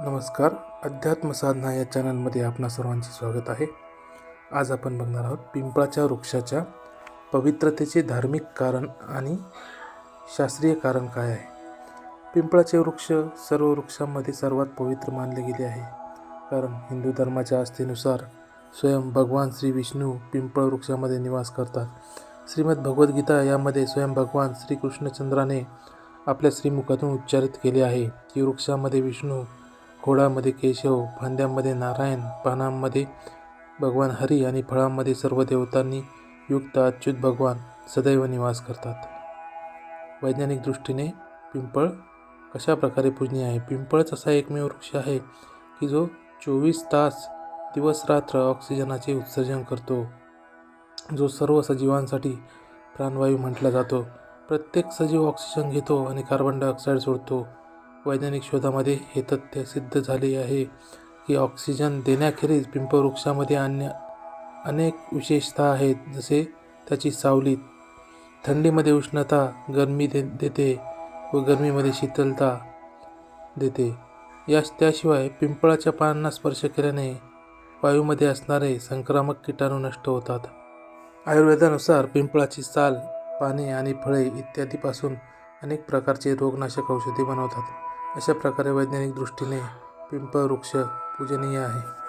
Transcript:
नमस्कार. अध्यात्म साधना या चॅनलमध्ये आपणा सर्वांचे स्वागत आहे. आज आपण बघणार आहोत पिंपळाच्या वृक्षाच्या पवित्रतेचे धार्मिक कारण आणि शास्त्रीय कारण काय आहे. पिंपळाचे वृक्ष सर्व वृक्षांमध्ये सर्वात पवित्र मानले गेले आहे. कारण हिंदू धर्माच्या आस्थेनुसार स्वयं भगवान श्री विष्णू पिंपळ वृक्षामध्ये निवास करतात. श्रीमद भगवद्गीता यामध्ये स्वयं भगवान श्रीकृष्णचंद्राने आपल्या श्रीमुखातून उच्चारित केले आहे की वृक्षामध्ये विष्णू खोडामध्ये केशव फांद्यांमध्ये नारायण पानांमध्ये भगवान हरी आणि फळांमध्ये सर्व देवतांनी युक्त अच्युत भगवान सदैव निवास करतात. वैज्ञानिक दृष्टीने पिंपळ कशा प्रकारे पूजनीय आहे? पिंपळच असा एकमेव वृक्ष आहे की जो चोवीस तास दिवस रात्र ऑक्सिजनाचे उत्सर्जन करतो. जो सर्व सजीवांसाठी प्राणवायू म्हटला जातो. प्रत्येक सजीव ऑक्सिजन घेतो आणि कार्बन डायऑक्साईड सोडतो. वैज्ञानिक शोधामध्ये हे तथ्य सिद्ध झाले आहे की ऑक्सिजन देण्याखेरीज पिंपवृक्षामध्ये अन्य अनेक विशेषता आहेत जसे त्याची सावली थंडीमध्ये उष्णता गरमी दे देते व गरमीमध्ये शीतलता देते. या त्याशिवाय पिंपळाच्या पानांना स्पर्श केल्याने वायूमध्ये असणारे संक्रामक किटाणू नष्ट होतात. आयुर्वेदानुसार पिंपळाची साल पाने आणि फळे इत्यादीपासून अनेक प्रकारचे रोगनाशक औषधे बनवतात. अशा प्रकारे वैज्ञानिक दृष्टीने पिंपळ वृक्ष पूजनीय आहे.